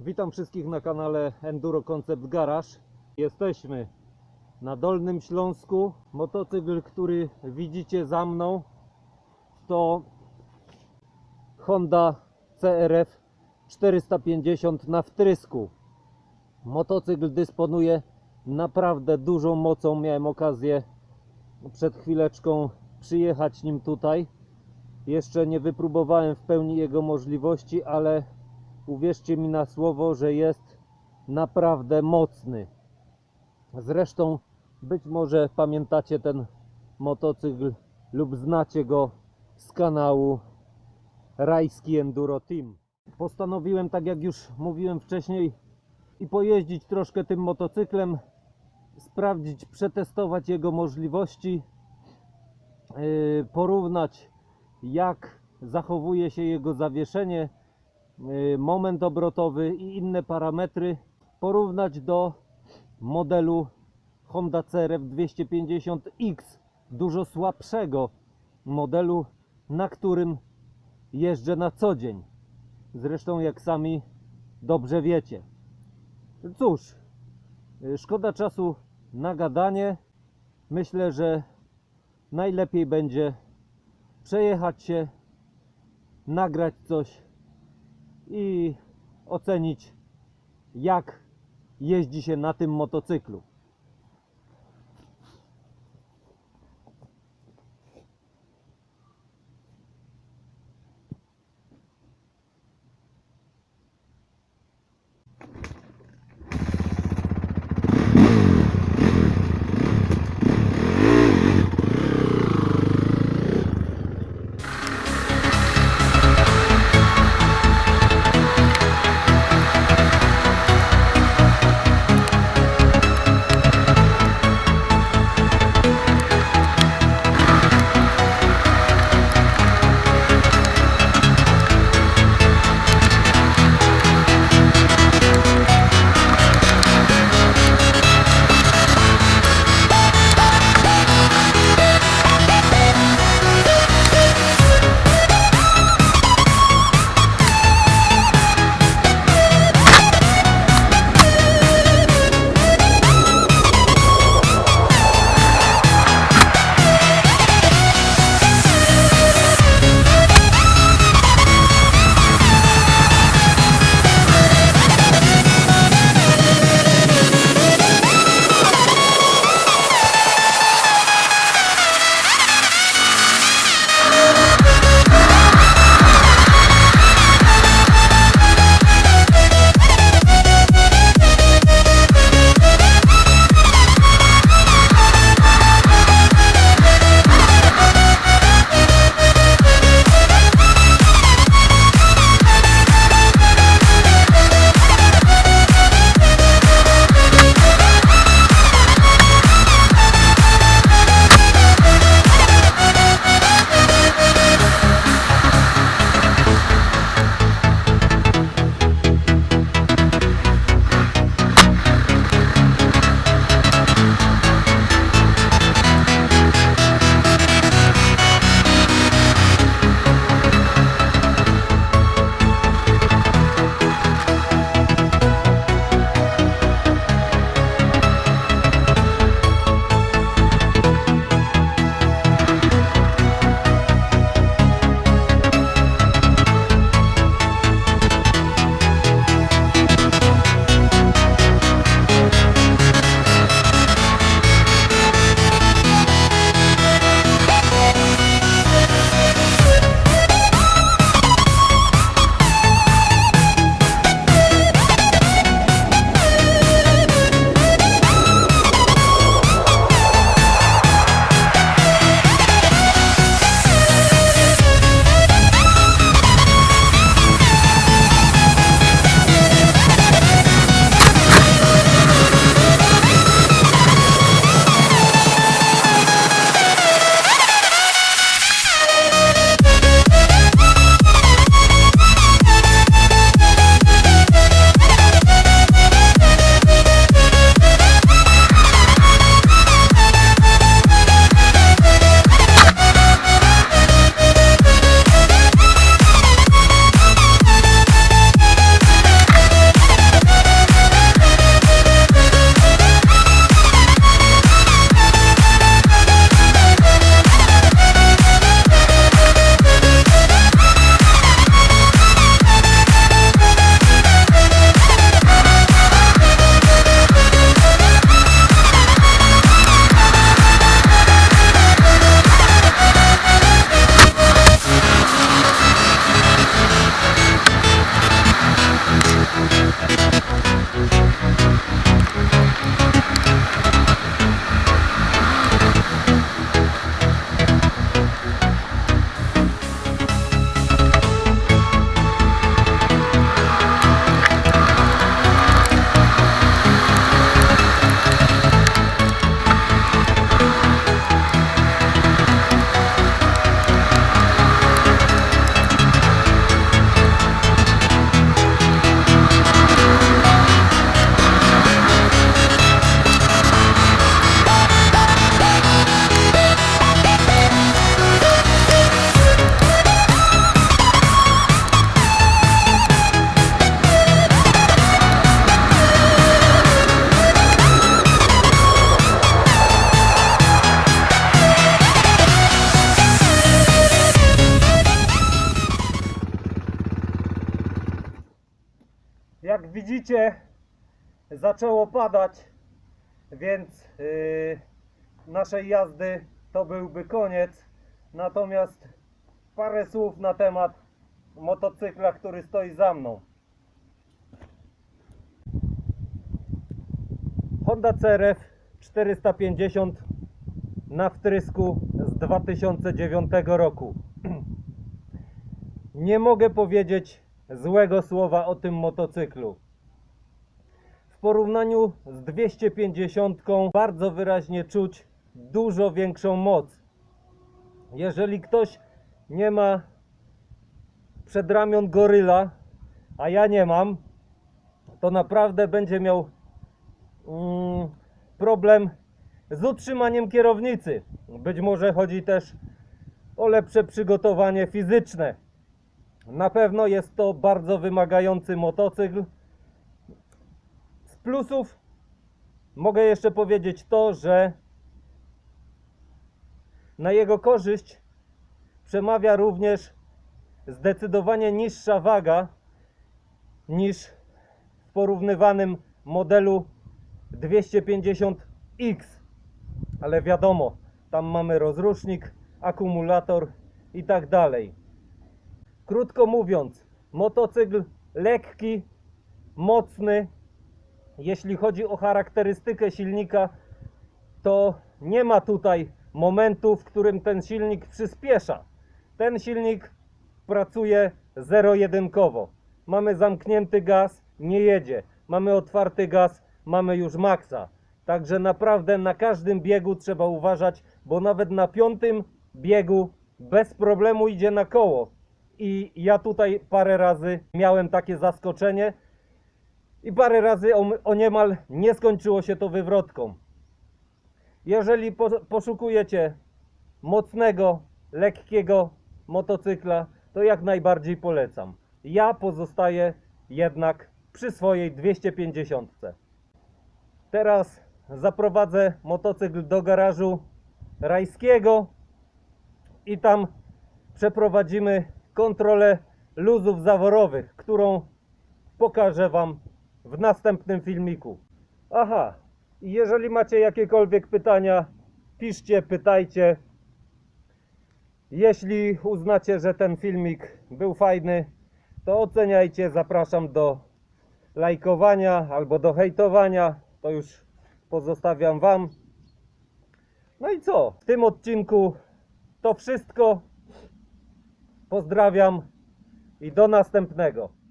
Witam wszystkich na kanale Enduro Concept Garage. Jesteśmy na Dolnym Śląsku. Motocykl, który widzicie za mną, to Honda CRF 450 na wtrysku. Motocykl dysponuje naprawdę dużą mocą. Miałem okazję przed chwileczką przyjechać nim tutaj. Jeszcze nie wypróbowałem w pełni jego możliwości, ale uwierzcie mi na słowo, że jest naprawdę mocny. Zresztą być może pamiętacie ten motocykl lub znacie go z kanału Rajski Enduro Team. Postanowiłem, tak jak już mówiłem wcześniej, i pojeździć troszkę tym motocyklem, sprawdzić, przetestować jego możliwości, yy, porównać jak zachowuje się jego zawieszenie, moment obrotowy i inne parametry, porównać do modelu Honda CRF 250X, dużo słabszego modelu, na którym jeżdżę na co dzień. Zresztą, jak sami dobrze wiecie. Cóż, y, szkoda czasu na gadanie. Myślę, że najlepiej będzie przejechać się, nagrać coś i ocenić, jak jeździ się na tym motocyklu. Widzicie, zaczęło padać, więc yy, naszej jazdy to byłby koniec. Natomiast parę słów na temat motocykla, który stoi za mną. Honda CRF 450 na wtrysku z 2009 roku. Nie mogę powiedzieć złego słowa o tym motocyklu. W porównaniu z 250 bardzo wyraźnie czuć dużo większą moc. Jeżeli ktoś nie ma przedramion goryla, a ja nie mam, to naprawdę będzie miał mm, problem z utrzymaniem kierownicy. Być może chodzi też o lepsze przygotowanie fizyczne. Na pewno jest to bardzo wymagający motocykl. Z plusów mogę jeszcze powiedzieć to, że na jego korzyść przemawia również zdecydowanie niższa waga niż w porównywanym modelu 250X. Ale wiadomo, tam mamy rozrusznik, akumulator i tak dalej. Krótko mówiąc, motocykl lekki, mocny. Jeśli chodzi o charakterystykę silnika, to nie ma tutaj momentu, w którym ten silnik przyspiesza. Ten silnik pracuje zero-jedynkowo. Mamy zamknięty gaz, nie jedzie. Mamy otwarty gaz, mamy już maksa. Także naprawdę na każdym biegu trzeba uważać, bo nawet na piątym biegu bez problemu idzie na koło. I ja tutaj parę razy miałem takie zaskoczenie i parę razy o, o niemal nie skończyło się to wywrotką. Jeżeli po, poszukujecie mocnego, lekkiego motocykla, to jak najbardziej polecam. Ja pozostaję jednak przy swojej 250. Teraz zaprowadzę motocykl do garażu rajskiego i tam przeprowadzimy kontrolę luzów zaworowych, którą pokażę Wam w następnym filmiku. Aha, jeżeli macie jakiekolwiek pytania, piszcie, pytajcie. Jeśli uznacie, że ten filmik był fajny, to oceniajcie. Zapraszam do lajkowania albo do hejtowania. To już pozostawiam Wam. No i co? W tym odcinku to wszystko. Pozdrawiam i do następnego.